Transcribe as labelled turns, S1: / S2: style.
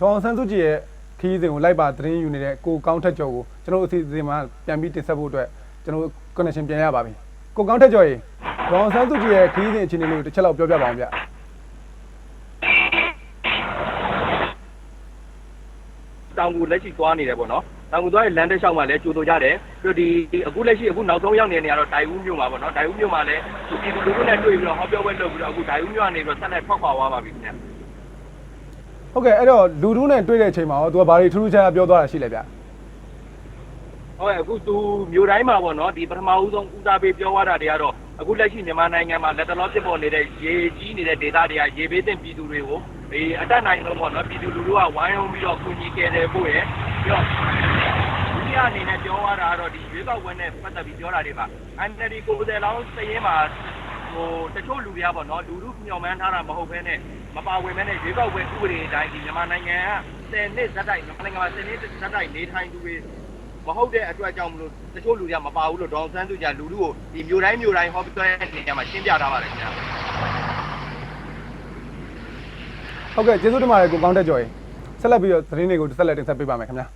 S1: ဒေါအောင်ဆန်းစုကြည်ရဲ့ခရီးစဉ်ကိုလိုက်ပါသတင်းယူနေတဲ့ကိုကောင်းထက်ကျော်ကိုကျွန်တော်တို့အစီအစဉ်မှာပြန်ပြီးတင်ဆက်ဖို့အတွက်ကျွန်တော်တို့ connection ပြန်ရပါပြီကိုကောင်းထက်ကျော်ရေဒေါအောင်ဆန်းစုကြည်ရဲ့ခရီးစဉ်အခြေအနေလေးကိုတစ်ချက်လောက်ပြောပြပါအောင်ဗျ
S2: တောင်ကူလက်ရှိသွားနေတယ်ပေါ့နော်တောင်ကူသွားရဲ့လမ်းတစ်လျှောက်မှာလည်းကြိုးဆိုကြတယ်ပြီးတော့ဒီအခုလက်ရှိအခုနောက်ဆုံးရောက်နေတဲ့နေရာတော့ဒိုင်ဦးမြို့မှာပေါ့နော်ဒိုင်ဦးမြို့မှာလည်းဒီလူလူတွေနဲ့တွေ့ပြီးတော့ဟောပြောပွဲလုပ်ပြီးတော့အခုဒိုင်ဦးမြို့ကနေပြီးတော့ဆက်လက်ထွက်ခွာသွားပါပြီခင်ဗျ
S1: ဟုတ်ကဲ့အဲ့တော့လူတူးနဲ့တွေ့တဲ့အချိန်မှာရောသူကဘာတွေထူးထူးခြားခြားပြောသွားတာရှိလဲဗျ
S2: ဟုတ်ကဲ့အခုသူမြို့တိုင်းမှာပေါ့နော်ဒီပထမဦးဆုံးဦးစားပေးပြောသွားတာတွေကတော့အခုလက်ရှိမြန်မာနိုင်ငံမှာလက်တလောဖြစ်ပေါ်နေတဲ့ရေကြီးနေတဲ့ဒေသတွေကရေဘေးသင့်ပြည်သူတွေကိုဒီအတက်နိုင်ဆုံးပေါ့နော်ပြည်သူလူထုကဝိုင်းဝန်းပြီးတော့ကူညီကယ်တယ်ဖို့ရယ်ပြီးတော့ဒုတိယအနေနဲ့ပြောသွားတာကတော့ဒီရွေးကောက်ပွဲနဲ့ပတ်သက်ပြီးပြောတာတွေပါ NLD ကိုယ်စားလောင်းစရင်မှာ ဟိုတချို့လူတွေကပေါ့နော်လူလူညှော်မှန်းထားတာမဟုတ်ဘဲနဲ့မပါဝင်ဘဲနဲ့ရွေးကောက်ပွဲဥပဒေအတိုင်းဒီမြန်မာနိုင်ငံက10နှစ်ဇက်တိုက်မြန်မာနိုင်ငံမှာ10နှစ်ဇက်တိုက်နေထိုင်သူတွေမဟုတ်တဲ့အတွက်ကြောင့်မလို့တချို့လူတွေကမပါဘူးလို့ဒေါအောင်ဆန်းစုကြည်ကလူလူကိုဒီမျိုးတိုင်းမျိုးတိုင်းဟောပြောတဲ့နေရာမှာရှင်းပြထားပါတယ်ခင်ဗျာ
S1: ဟုတ်ကဲ့ကျေးဇူးတင်ပါတယ်ကိုကောင်းထက်ကျော်ရေဆက်လက်ပြီးတော့သတင်းတွေကိုဆက်လက်တင်ဆက်ပေးပါမယ်ခင်ဗျာ